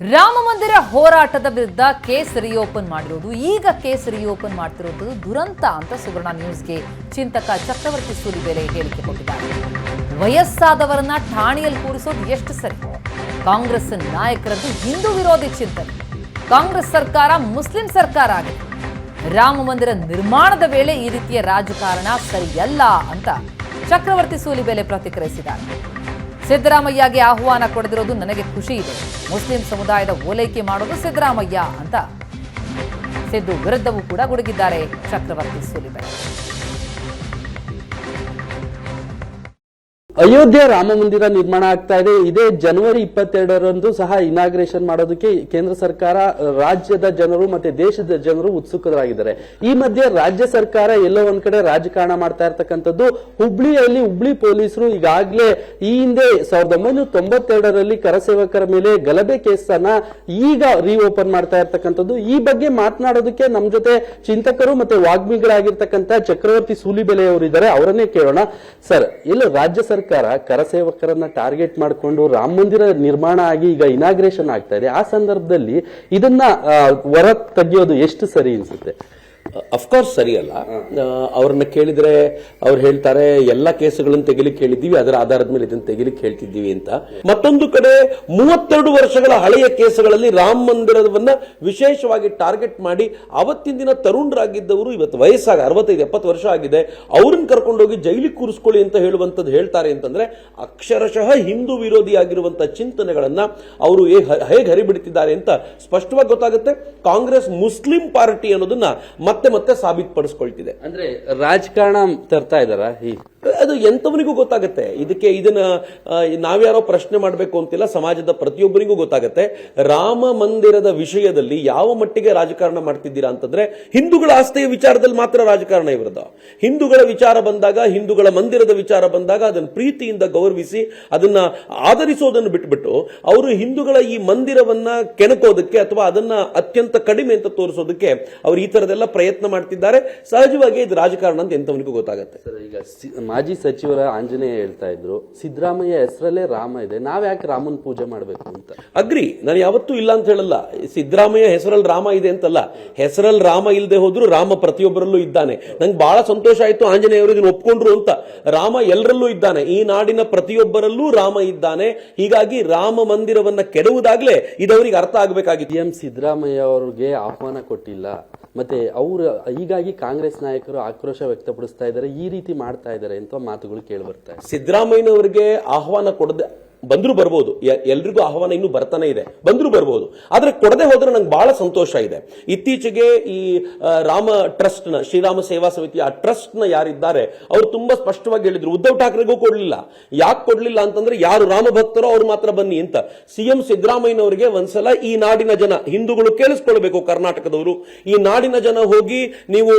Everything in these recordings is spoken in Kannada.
ರಾಮ ಮಂದಿರ ಹೋರಾಟದ ವಿರುದ್ಧ ಕೇಸ್ ರಿಓಪನ್ ಮಾಡಿರೋದು. ಈಗ ಕೇಸ್ ರಿಓಪನ್ ಮಾಡ್ತಿರೋದು ದುರಂತ ಅಂತ ಸುವರ್ಣ ನ್ಯೂಸ್ಗೆ ಚಿಂತಕ ಚಕ್ರವರ್ತಿ ಸೂಲಿಬೇಲೆ ಹೇಳಿಕೆ ಕೊಟ್ಟಿದ್ದಾರೆ. ವಯಸ್ಸಾದವರನ್ನ ಠಾಣೆಯಲ್ಲಿ ಕೂರಿಸೋದು ಎಷ್ಟು ಸರಿ? ಕಾಂಗ್ರೆಸ್ ನಾಯಕರದ್ದು ಹಿಂದೂ ವಿರೋಧಿ ಚಿಂತನೆ. ಕಾಂಗ್ರೆಸ್ ಸರ್ಕಾರ ಮುಸ್ಲಿಂ ಸರ್ಕಾರ ಆಗಿದೆ. ರಾಮ ಮಂದಿರ ನಿರ್ಮಾಣದ ವೇಳೆ ಈ ರೀತಿಯ ರಾಜಕಾರಣ ಸರಿಯಲ್ಲ ಅಂತ ಚಕ್ರವರ್ತಿ ಸೂಲಿಬೇಲೆ ಪ್ರತಿಕ್ರಿಯಿಸಿದ್ದಾರೆ. ಸಿದ್ದರಾಮಯ್ಯಗೆ ಆಹ್ವಾನ ಕೊಡದಿರೋದು ನನಗೆ ಖುಷಿ ಇದೆ. ಮುಸ್ಲಿಂ ಸಮುದಾಯದ ಓಲೈಕೆ ಮಾಡೋದು ಸಿದ್ದರಾಮಯ್ಯ ಅಂತ ಸಿದ್ದು ವಿರುದ್ಧವೂ ಕೂಡ ಗುಡುಗಿದ್ದಾರೆ ಚಕ್ರವರ್ತಿ ಸೂಲಿಬೇಲೆ. ಅಯೋಧ್ಯೆ ರಾಮ ಮಂದಿರ ನಿರ್ಮಾಣ ಆಗ್ತಾ ಇದೆ. ಇದೇ ಜನವರಿ ಇಪ್ಪತ್ತೆರಡರಂದು ಸಹ ಇನಾಗ್ರೇಷನ್ ಮಾಡೋದಕ್ಕೆ ಕೇಂದ್ರ ಸರ್ಕಾರ ರಾಜ್ಯದ ಜನರು ಮತ್ತೆ ದೇಶದ ಜನರು ಉತ್ಸುಕರಾಗಿದ್ದಾರೆ. ಈ ಮಧ್ಯೆ ರಾಜ್ಯ ಸರ್ಕಾರ ಎಲ್ಲೋ ಒಂದ್ ಕಡೆ ರಾಜಕಾರಣ ಮಾಡ್ತಾ ಇರ್ತಕ್ಕಂಥದ್ದು. ಹುಬ್ಳಿಯಲ್ಲಿ ಹುಬ್ಳಿ ಪೊಲೀಸರು ಈಗಾಗಲೇ ಈ ಹಿಂದೆ ಸಾವಿರದ ಒಂಬೈನೂರ ತೊಂಬತ್ತೆರಡರಲ್ಲಿ ಕರಸೇವಕರ ಮೇಲೆ ಗಲಭೆ ಕೇಸನ್ನ ಈಗ ರೀಓಪನ್ ಮಾಡ್ತಾ ಇರ್ತಕ್ಕಂಥದ್ದು. ಈ ಬಗ್ಗೆ ಮಾತನಾಡೋದಕ್ಕೆ ನಮ್ ಜೊತೆ ಚಿಂತಕರು ಮತ್ತೆ ವಾಗ್ಮಿಗಳಾಗಿರ್ತಕ್ಕಂಥ ಚಕ್ರವರ್ತಿ ಸೂಲಿಬೆಲೆ ಅವರು ಇದ್ದಾರೆ. ಅವರನ್ನೇ ಕೇಳೋಣ. ಸರ್ ಇಲ್ಲ ರಾಜ್ಯ ಸರ್ಕಾರ ಕರಸೇವಕರನ್ನ ಟಾರ್ಗೆಟ್ ಮಾಡಿಕೊಂಡು ರಾಮ ಮಂದಿರ ನಿರ್ಮಾಣ ಆಗಿ ಈಗ ಇನಾಗ್ರೇಷನ್ ಆಗ್ತಾ ಇದೆ. ಆ ಸಂದರ್ಭದಲ್ಲಿ ಇದನ್ನ ಹೊರ ತೆಗೆಯೋದು ಎಷ್ಟು ಸರಿ ಅನ್ಸುತ್ತೆ? ಅಫ್ಕೋರ್ಸ್ ಸರಿಯಲ್ಲ ಅವ್ರನ್ನ ಕೇಳಿದ್ರೆ ಅವ್ರು ಹೇಳ್ತಾರೆ ಎಲ್ಲ ಕೇಸುಗಳನ್ನು ತೆಗಿಲಿಕ್ಕೆ ಹೇಳಿದ್ದೀವಿ ಅದರ ಆಧಾರದ ಮೇಲೆ ಇದನ್ನು ತೆಗಿಲಿಕ್ಕೆ ಹೇಳ್ತಿದ್ದೀವಿ ಅಂತ. ಮತ್ತೊಂದು ಕಡೆ ಮೂವತ್ತೆರಡು ವರ್ಷಗಳ ಹಳೆಯ ಕೇಸುಗಳಲ್ಲಿ ರಾಮ ಮಂದಿರವನ್ನ ವಿಶೇಷವಾಗಿ ಟಾರ್ಗೆಟ್ ಮಾಡಿ ಅವತ್ತಿನ ದಿನ ತರುಣರಾಗಿದ್ದವರು ಇವತ್ತು ವಯಸ್ಸಾಗ ಅರವತ್ತೈದು ಎಪ್ಪತ್ತು ವರ್ಷ ಆಗಿದೆ. ಅವ್ರನ್ನ ಕರ್ಕೊಂಡೋಗಿ ಜೈಲಿಗೆ ಕೂರಿಸ್ಕೊಳ್ಳಿ ಅಂತ ಹೇಳುವಂಥದ್ದು ಹೇಳ್ತಾರೆ ಅಂತಂದ್ರೆ ಅಕ್ಷರಶಃ ಹಿಂದೂ ವಿರೋಧಿ ಆಗಿರುವಂತಹ ಚಿಂತನೆಗಳನ್ನ ಅವರು ಹೇಗೆ ಹರಿಬಿಡ್ತಿದ್ದಾರೆ ಅಂತ ಸ್ಪಷ್ಟವಾಗಿ ಗೊತ್ತಾಗುತ್ತೆ. ಕಾಂಗ್ರೆಸ್ ಮುಸ್ಲಿಂ ಪಾರ್ಟಿ ಅನ್ನೋದನ್ನ ಮತ್ತೆ ಮತ್ತೆ ಸಾಬೀತುಪಡಿಸ್ಕೊಳ್ತಿದೆ. ಅಂದ್ರೆ ರಾಜಕಾರಣ ತರ್ತಾ ಇದಾರ ಈ ಅದು ಎಂಥವನಿಗೂ ಗೊತ್ತಾಗುತ್ತೆ. ಇದಕ್ಕೆ ಇದನ್ನ ನಾವ್ಯಾರೋ ಪ್ರಶ್ನೆ ಮಾಡಬೇಕು ಅಂತಿಲ್ಲ, ಸಮಾಜದ ಪ್ರತಿಯೊಬ್ಬರಿಗೂ ಗೊತ್ತಾಗುತ್ತೆ. ರಾಮ ಮಂದಿರದ ವಿಷಯದಲ್ಲಿ ಯಾವ ಮಟ್ಟಿಗೆ ರಾಜಕಾರಣ ಮಾಡ್ತಿದ್ದೀರಾ ಅಂತಂದ್ರೆ, ಹಿಂದೂಗಳ ಆಸ್ತಿಯ ವಿಚಾರದಲ್ಲಿ ಮಾತ್ರ ರಾಜಕಾರಣ ಇವ್ರದ್ದು. ಹಿಂದೂಗಳ ವಿಚಾರ ಬಂದಾಗ, ಹಿಂದೂಗಳ ಮಂದಿರದ ವಿಚಾರ ಬಂದಾಗ ಅದನ್ನು ಪ್ರೀತಿಯಿಂದ ಗೌರವಿಸಿ ಅದನ್ನ ಆಧರಿಸೋದನ್ನು ಬಿಟ್ಬಿಟ್ಟು, ಅವರು ಹಿಂದೂಗಳ ಈ ಮಂದಿರವನ್ನ ಕೆಣಕೋದಕ್ಕೆ ಅಥವಾ ಅದನ್ನ ಅತ್ಯಂತ ಕಡಿಮೆ ಅಂತ ತೋರಿಸೋದಕ್ಕೆ ಅವರು ಈ ತರದೆಲ್ಲ ಪ್ರಯತ್ನ ಮಾಡ್ತಿದ್ದಾರೆ. ಸಹಜವಾಗಿ ಇದು ರಾಜಕಾರಣ ಅಂತ ಎಂಥವನಿಗೂ ಗೊತ್ತಾಗುತ್ತೆ. ಈಗ ಮಾಜಿ ಸಚಿವರ ಆಂಜನೇಯ ಹೇಳ್ತಾ ಇದ್ರು ಸಿದ್ದರಾಮಯ್ಯ ಹೆಸರಲ್ಲೇ ರಾಮ ಇದೆ ನಾವ್ ಯಾಕೆ ರಾಮನ್ ಪೂಜೆ ಮಾಡ್ಬೇಕು ಅಂತ? ಅಗ್ರಿ ನಾನು ಯಾವತ್ತೂ ಇಲ್ಲ ಅಂತ ಹೇಳಲ್ಲ. ಸಿದ್ದರಾಮಯ್ಯ ಹೆಸರಲ್ಲಿ ರಾಮ ಇದೆ ಅಂತಲ್ಲ. ಹೆಸರಲ್ಲಿ ರಾಮ ಇಲ್ಲದೆ ಹೋದ್ರು ರಾಮ ಪ್ರತಿಯೊಬ್ಬರಲ್ಲೂ ಇದ್ದಾನೆ. ನಂಗೆ ಬಹಳ ಸಂತೋಷ ಆಯ್ತು ಆಂಜನೇಯವರು ಇದನ್ನು ಒಪ್ಕೊಂಡ್ರು ಅಂತ. ರಾಮ ಎಲ್ಲರಲ್ಲೂ ಇದ್ದಾನೆ. ಈ ನಾಡಿನ ಪ್ರತಿಯೊಬ್ಬರಲ್ಲೂ ರಾಮ ಇದ್ದಾನೆ. ಹೀಗಾಗಿ ರಾಮ ಮಂದಿರವನ್ನ ಕೆಡುವುದಾಗ್ಲೇ ಇದವರಿಗೆ ಅರ್ಥ ಆಗ್ಬೇಕಾಗಿತ್ತು. ಸಿದ್ದರಾಮಯ್ಯ ಅವ್ರಿಗೆ ಆಹ್ವಾನ ಕೊಟ್ಟಿಲ್ಲ. ಮತ್ತೆ ಅವರು, ಹೀಗಾಗಿ ಕಾಂಗ್ರೆಸ್ ನಾಯಕರು ಆಕ್ರೋಶ ವ್ಯಕ್ತಪಡಿಸ್ತಾ ಇದ್ದಾರೆ, ಈ ರೀತಿ ಮಾಡ್ತಾ ಇದ್ದಾರೆ ಅಂತ ಮಾತುಗಳು ಕೇಳಿ ಬರ್ತಾ ಸಿದ್ದರಾಮಯ್ಯನವರಿಗೆ ಆಹ್ವಾನ ಕೊಡದೆ ಬಂದ್ರು ಬರ್ಬೋದು. ಎಲ್ರಿಗೂ ಆಹ್ವಾನ ಇನ್ನೂ ಬರ್ತಾನೆ ಇದೆ. ಬಂದ್ರು ಬರ್ಬೋದು. ಆದರೆ ಕೊಡದೆ ಹೋದ್ರೆ ನಂಗೆ ಬಹಳ ಸಂತೋಷ ಇದೆ. ಇತ್ತೀಚೆಗೆ ಈ ರಾಮ ಟ್ರಸ್ಟ್ನ, ಶ್ರೀರಾಮ ಸೇವಾ ಸಮಿತಿ, ಆ ಟ್ರಸ್ಟ್ನ ಯಾರಿದ್ದಾರೆ, ಅವರು ತುಂಬಾ ಸ್ಪಷ್ಟವಾಗಿ ಹೇಳಿದ್ರು, ಉದ್ಧವ್ ಠಾಕ್ರೆಗೂ ಕೊಡಲಿಲ್ಲ. ಯಾಕೆ ಕೊಡಲಿಲ್ಲ ಅಂತಂದ್ರೆ, ಯಾರು ರಾಮ ಭಕ್ತರೋ ಅವ್ರು ಮಾತ್ರ ಬನ್ನಿ ಅಂತ. ಸಿಎಂ ಸಿದ್ದರಾಮಯ್ಯನವರಿಗೆ ಒಂದ್ಸಲ ಈ ನಾಡಿನ ಜನ, ಹಿಂದೂಗಳು ಕೇಳಿಸ್ಕೊಳ್ಬೇಕು ಕರ್ನಾಟಕದವರು. ಈ ನಾಡಿನ ಜನ ಹೋಗಿ ನೀವು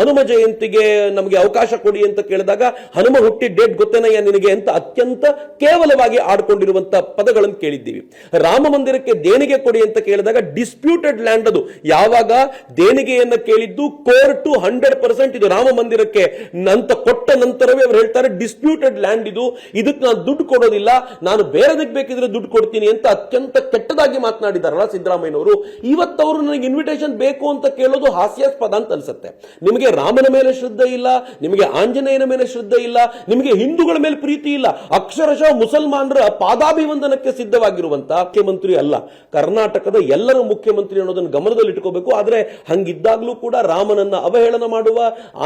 ಹನುಮ ಜಯಂತಿಗೆ ನಮಗೆ ಅವಕಾಶ ಕೊಡಿ ಅಂತ ಕೇಳಿದಾಗ, ಹನುಮ ಹುಟ್ಟಿ ಡೇಟ್ ಗೊತ್ತೇನಯ್ಯ ನಿನಗೆ? ಅಂತ ಅತ್ಯಂತ ಕೇವಲವಾಗಿ ಆಡ್ಕೊಂಡಿರುವಂತ ಪದಗಳನ್ನು ಕೇಳಿದ್ದೀವಿ. ರಾಮ ಮಂದಿರಕ್ಕೆ ದೇಣಿಗೆ ಕೊಡಿ ಅಂತ ಕೇಳಿದಾಗ ಡಿಸ್ಪ್ಯೂಟೆಡ್ ಲ್ಯಾಂಡ್ ಅದು. ಯಾವಾಗ? ದೇಣಿಗೆಯನ್ನ ಕೇಳಿದ್ದು ಕೋರ್ಟ್ ಹಂಡ್ರೆಡ್ ಪರ್ಸೆಂಟ್ ಇದು ರಾಮ ಮಂದಿರಕ್ಕೆ. ನಂತ ಕೊಟ್ಟ ನಂತರವೇ ಅವ್ರು ಹೇಳ್ತಾರೆ ಡಿಸ್ಪ್ಯೂಟೆಡ್ ಲ್ಯಾಂಡ್ ಇದು. ಇದಕ್ಕೆ ನಾನು ದುಡ್ಡು ಕೊಡೋದಿಲ್ಲ. ನಾನು ಬೇರೆದಕ್ಕೆ ಬೇಕಿದ್ರೆ ದುಡ್ಡು ಕೊಡ್ತೀನಿ ಅಂತ ಅತ್ಯಂತ ಕೆಟ್ಟದಾಗಿ ಮಾತನಾಡಿದಾರಲ್ಲ ಸಿದ್ದರಾಮಯ್ಯನವರು. ಇವತ್ತವರು ನನಗೆ ಇನ್ವಿಟೇಷನ್ ಬೇಕು ಅಂತ ಕೇಳೋದು ಹಾಸ್ಯಾಸ್ಪದ ಅಂತ ಅನ್ಸುತ್ತೆ. ನಿಮಗೆ ರಾಮನ ಮೇಲೆ ಶ್ರದ್ಧೆ ಇಲ್ಲ, ನಿಮಗೆ ಆಂಜನೇಯನ ಮೇಲೆ ಶ್ರದ್ಧೆ ಇಲ್ಲ, ನಿಮಗೆ ಹಿಂದೂಗಳ ಮೇಲೆ ಪ್ರೀತಿ ಇಲ್ಲ. ಅಕ್ಷರಶಃ ಮುಸಲ್ಮಾನರ ಪಾದಾಭಿವಂದನಕ್ಕೆ ಸಿದ್ಧವಾಗಿರುವಂತಹ ಮುಖ್ಯಮಂತ್ರಿ ಅಲ್ಲ. ಕರ್ನಾಟಕದ ಎಲ್ಲರ ಮುಖ್ಯಮಂತ್ರಿ ಅನ್ನೋದನ್ನು ಗಮನದಲ್ಲಿ ಇಟ್ಕೋಬೇಕು ಆದರೆ ಹಂಗಿದ್ದಾಗ್ಲೂ ಕೂಡ ರಾಮನನ್ನ ಅವಹೇಳನ ಮಾಡುವ,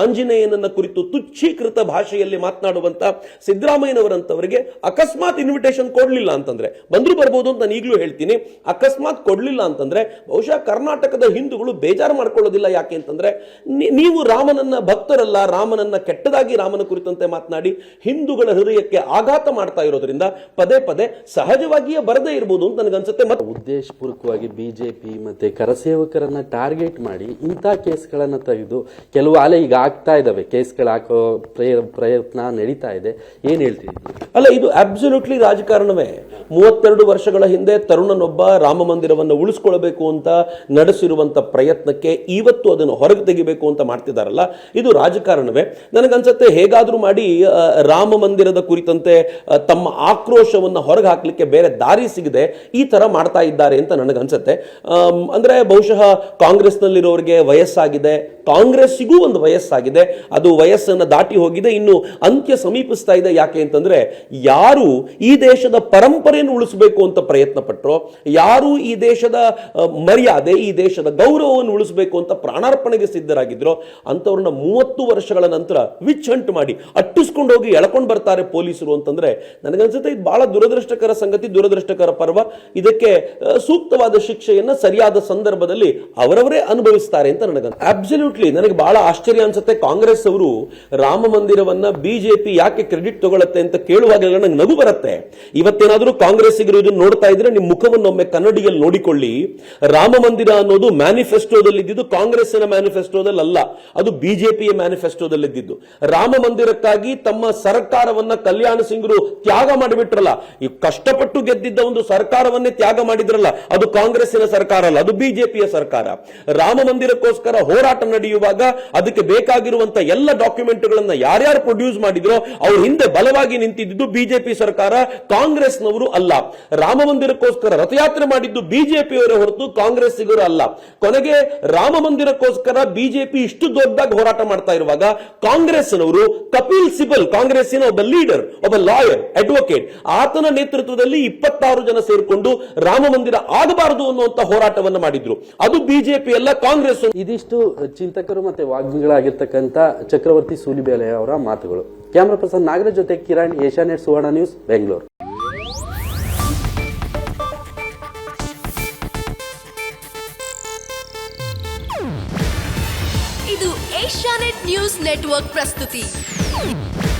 ಆಂಜನೇಯನನ್ನ ಕುರಿತು ತುಚ್ಛೀಕೃತ ಭಾಷೆಯಲ್ಲಿ ಮಾತನಾಡುವಂತ ಸಿದ್ದರಾಮಯ್ಯನವರಂತವರಿಗೆ ಅಕಸ್ಮಾತ್ ಇನ್ವಿಟೇಷನ್ ಕೊಡ್ಲಿಲ್ಲ ಅಂತಂದ್ರೆ, ಬಂದ್ರು ಬರ್ಬೋದು ಅಂತ ನಾನು ಈಗಲೂ ಹೇಳ್ತೀನಿ, ಅಕಸ್ಮಾತ್ ಕೊಡ್ಲಿಲ್ಲ ಅಂತಂದ್ರೆ, ಬಹುಶಃ ಕರ್ನಾಟಕದ ಹಿಂದೂಗಳು ಬೇಜಾರು ಮಾಡ್ಕೊಳ್ಳೋದಿಲ್ಲ ಯಾಕೆ ಅಂತಂದ್ರೆ ನೀವು ರಾಮನನ್ನ ಭಕ್ತರಲ್ಲ, ರಾಮನನ್ನ ಕೆಟ್ಟದಾಗಿ ರಾಮನ ಕುರಿತಂತೆ ಮಾತನಾಡಿ ಹಿಂದೂಗಳ ಹೃದಯಕ್ಕೆ ಆಘಾತ ಮಾಡ್ತಾ ಇರೋದ್ರಿಂದ ಪದೇ ಪದೇ ಸಹಜವಾಗಿಯೇ ಬರದೇ ಇರಬಹುದು ಅಂತ ನನಗನ್ಸುತ್ತೆ. ಮತ್ತೆ ಉದ್ದೇಶಪೂರ್ವಕವಾಗಿ ಬಿಜೆಪಿ ಮತ್ತೆ ಕರಸೇವಕರನ್ನ ಟಾರ್ಗೆಟ್ ಮಾಡಿ ಇಂಥ ಕೇಸ್ಗಳನ್ನ ತೆಗೆದು ಕೆಲವು ಅಲೆ ಈಗ ಆಗ್ತಾ ಇದಾವೆ. ಕೇಸ್ಗಳು ಹಾಕೋ ಪ್ರಯತ್ನ ನಡೀತಾ ಇದೆ. ಏನ್ ಹೇಳ್ತೀವಿ ಅಲ್ಲ, ಇದು ಅಬ್ಸಲ್ಯೂಟ್ಲಿ ರಾಜಕಾರಣವೇ. ಮೂವತ್ತೆರಡು ವರ್ಷಗಳ ಹಿಂದೆ ತರುಣನೊಬ್ಬ ರಾಮ ಮಂದಿರವನ್ನು ಉಳಿಸ್ಕೊಳ್ಬೇಕು ಅಂತ ನಡೆಸಿರುವಂತ ಪ್ರಯತ್ನಕ್ಕೆ ಇವತ್ತು ಅದನ್ನು ಹೊರಗೆ ತೆಗಿಬೇಕು ಅಂತ ಮಾಡ್ತಿದ್ದಾರಲ್ಲ ಇದು ರಾಜಕಾರಣವೇ. ನನಗನ್ಸುತ್ತೆ ಹೇಗಾದ್ರೂ ಮಾಡಿ ರಾಮ ಮಂದಿರದ ಕುರಿತಂತೆ ತಮ್ಮ ಆಕ್ರೋಶವನ್ನು ಆರೋಪವನ್ನ ಹೊರಗೆ ಹಾಕಲಿಕ್ಕೆ ಬೇರೆ ದಾರಿ ಸಿಗದೆ ಈ ತರ ಮಾಡ್ತಾ ಇದ್ದಾರೆ ಅಂತ ನನಗನ್ಸುತ್ತೆ. ಅಂದರೆ ಬಹುಶಃ ಕಾಂಗ್ರೆಸ್ನಲ್ಲಿರೋರಿಗೆ ವಯಸ್ಸಾಗಿದೆ. ಕಾಂಗ್ರೆಸ್ಸಿಗೂ ಒಂದು ವಯಸ್ಸಾಗಿದೆ. ಅದು ವಯಸ್ಸನ್ನು ದಾಟಿ ಹೋಗಿದೆ. ಇನ್ನು ಅಂತ್ಯ ಸಮೀಪಿಸ್ತಾ ಇದೆ ಯಾಕೆ ಅಂತಂದ್ರೆ ಯಾರು ಈ ದೇಶದ ಪರಂಪರೆಯನ್ನು ಉಳಿಸಬೇಕು ಅಂತ ಪ್ರಯತ್ನ ಪಟ್ಟರೋ ಯಾರು ಈ ದೇಶದ ಮರ್ಯಾದೆ, ಈ ದೇಶದ ಗೌರವವನ್ನು ಉಳಿಸಬೇಕು ಅಂತ ಪ್ರಾಣಾರ್ಪಣೆಗೆ ಸಿದ್ಧರಾಗಿದ್ರೋ, ಅಂಥವ್ರನ್ನ ಮೂವತ್ತು ವರ್ಷಗಳ ನಂತರ ವಿಚ್ ಹಂಟ್ ಮಾಡಿ ಅಟ್ಟಿಸ್ಕೊಂಡು ಹೋಗಿ ಎಳ್ಕೊಂಡು ಬರ್ತಾರೆ ಪೊಲೀಸರು ಅಂತಂದ್ರೆ ನನಗನ್ಸುತ್ತೆ ಇದು ಬಹಳ ದುರದೃಷ್ಟಕರ ಸಂಗತಿ, ದುರದೃಷ್ಟಕರ ಪರ್ವ. ಇದಕ್ಕೆ ಸೂಕ್ತವಾದ ಶಿಕ್ಷೆಯನ್ನು ಸರಿಯಾದ ಸಂದರ್ಭದಲ್ಲಿ ಅವರವರೇ ಅನುಭವಿಸ್ತಾರೆ ಅಂತ ನನಗೆ ಅಬ್ಸಲ್ಯೂಟ್ಲಿ ನನಗೆ ಬಹಳ ಆಶ್ಚರ್ಯ ಅನ್ಸುತ್ತೆ. ಕಾಂಗ್ರೆಸ್ ಅವರು ರಾಮ ಮಂದಿರವನ್ನ ಬಿಜೆಪಿ ಯಾಕೆ ಕ್ರೆಡಿಟ್ ತಗೊಳತ್ತೆ ಅಂತ ಕೇಳುವಾಗ ನಂಗೆ ನಗು ಬರುತ್ತೆ. ಇವತ್ತೇನಾದರೂ ಕಾಂಗ್ರೆಸ್ಸಿಗರು ಇದನ್ನು ನೋಡ್ತಾ ಇದ್ರೆ ನಿಮ್ಮ ಮುಖವನ್ನೊಮ್ಮೆ ಕನ್ನಡಿಯಲ್ಲಿ ನೋಡಿಕೊಳ್ಳಿ. ರಾಮ ಮಂದಿರ ಅನ್ನೋದು ಮ್ಯಾನಿಫೆಸ್ಟೋದಲ್ಲಿ ಇದ್ದಿದ್ದು ಕಾಂಗ್ರೆಸ್ಸಿನ ಮ್ಯಾನಿಫೆಸ್ಟೋದಲ್ಲಿ ಅಲ್ಲ ಅದು ಬಿಜೆಪಿಯ ಮ್ಯಾನಿಫೆಸ್ಟೋದಲ್ಲಿ ಇದ್ದಿದ್ದು ರಾಮ ಮಂದಿರಕ್ಕಾಗಿ ತಮ್ಮ ಸರ್ಕಾರವನ್ನ ಕಲ್ಯಾಣ ಸಿಂಗ್ರು ತ್ಯಾಗ ಮಾಡಿಬಿಟ್ರಲ್ಲ ಈ ಕಷ್ಟಪಟ್ಟು ಗೆದ್ದಿದ್ದ ಒಂದು ಸರ್ಕಾರವನ್ನೇ ತ್ಯಾಗ ಮಾಡಿದ್ರಲ್ಲ, ಅದು ಕಾಂಗ್ರೆಸ್ಸಿನ ಸರ್ಕಾರ ಅಲ್ಲ, ಅದು ಬಿಜೆಪಿಯ ಸರ್ಕಾರ. ರಾಮ ಮಂದಿರಕ್ಕೋಸ್ಕರ ಹೋರಾಟ ನಡೆಯುವಾಗ ಅದಕ್ಕೆ ಬೇಕಾಗಿರುವಂತ ಎಲ್ಲ ಡಾಕ್ಯುಮೆಂಟ್ಗಳನ್ನ ಯಾರ್ಯಾರು ಪ್ರೊಡ್ಯೂಸ್ ಮಾಡಿದ್ರೋ, ಅವ್ರ ಹಿಂದೆ ಬಲವಾಗಿ ನಿಂತಿದ್ದು ಬಿಜೆಪಿ ಸರ್ಕಾರ, ಕಾಂಗ್ರೆಸ್ನವರು ಅಲ್ಲ. ರಾಮ ಮಂದಿರಕ್ಕೋಸ್ಕರ ರಥಯಾತ್ರೆ ಮಾಡಿದ್ದು ಬಿಜೆಪಿಯವರೇ ಹೊರತು ಕಾಂಗ್ರೆಸ್ಸಿಗರು ಅಲ್ಲ. ಕೊನೆಗೆ ರಾಮ ಮಂದಿರಕ್ಕೋಸ್ಕರ ಬಿಜೆಪಿ ಇಷ್ಟು ದೊಡ್ಡದಾಗಿ ಹೋರಾಟ ಮಾಡ್ತಾ ಇರುವಾಗ ಕಾಂಗ್ರೆಸ್ನವರು ಕಪಿಲ್ ಸಿಬಲ್, ಕಾಂಗ್ರೆಸ್ಸಿನ ಒಬ್ಬ ಲೀಡರ್, ಒಬ್ಬ ಲಾಯರ್, ಅಡ್ವೊಕೇಟ್ ಆತನ ನೇತೃತ್ವದಲ್ಲಿ ಇಪ್ಪತ್ತಾರು ಜನ ಸೇರಿಕೊಂಡು ರಾಮ ಮಂದಿರ ಆಗಬಾರದು ಅನ್ನುವಂತ ಹೋರಾಟವನ್ನು ಮಾಡಿದ್ರು. ಅದು ಬಿಜೆಪಿ ಅಲ್ಲ ಕಾಂಗ್ರೆಸ್ ಇದಿಷ್ಟು ಚಿಂತಕರು ಮತ್ತೆ ವಾಗ್ಮಿಗಳಾಗಿರ್ತಕ್ಕಂಥ ಚಕ್ರವರ್ತಿ ಸೂಲಿಬೇಲೆ ಅವರ ಮಾತುಗಳು. ಕ್ಯಾಮ್ರಾ ಪರ್ಸನ್ ನಾಗರಾಜ್ ಜೊತೆ ಕಿರಣ್ ಏಷ್ಯಾನೆಟ್ ಸುವರ್ಣ ನ್ಯೂಸ್ ಬೆಂಗಳೂರು. ಇದು ಏಷ್ಯಾನೆಟ್ ನ್ಯೂಸ್ ನೆಟ್ವರ್ಕ್ ಪ್ರಸ್ತುತಿ.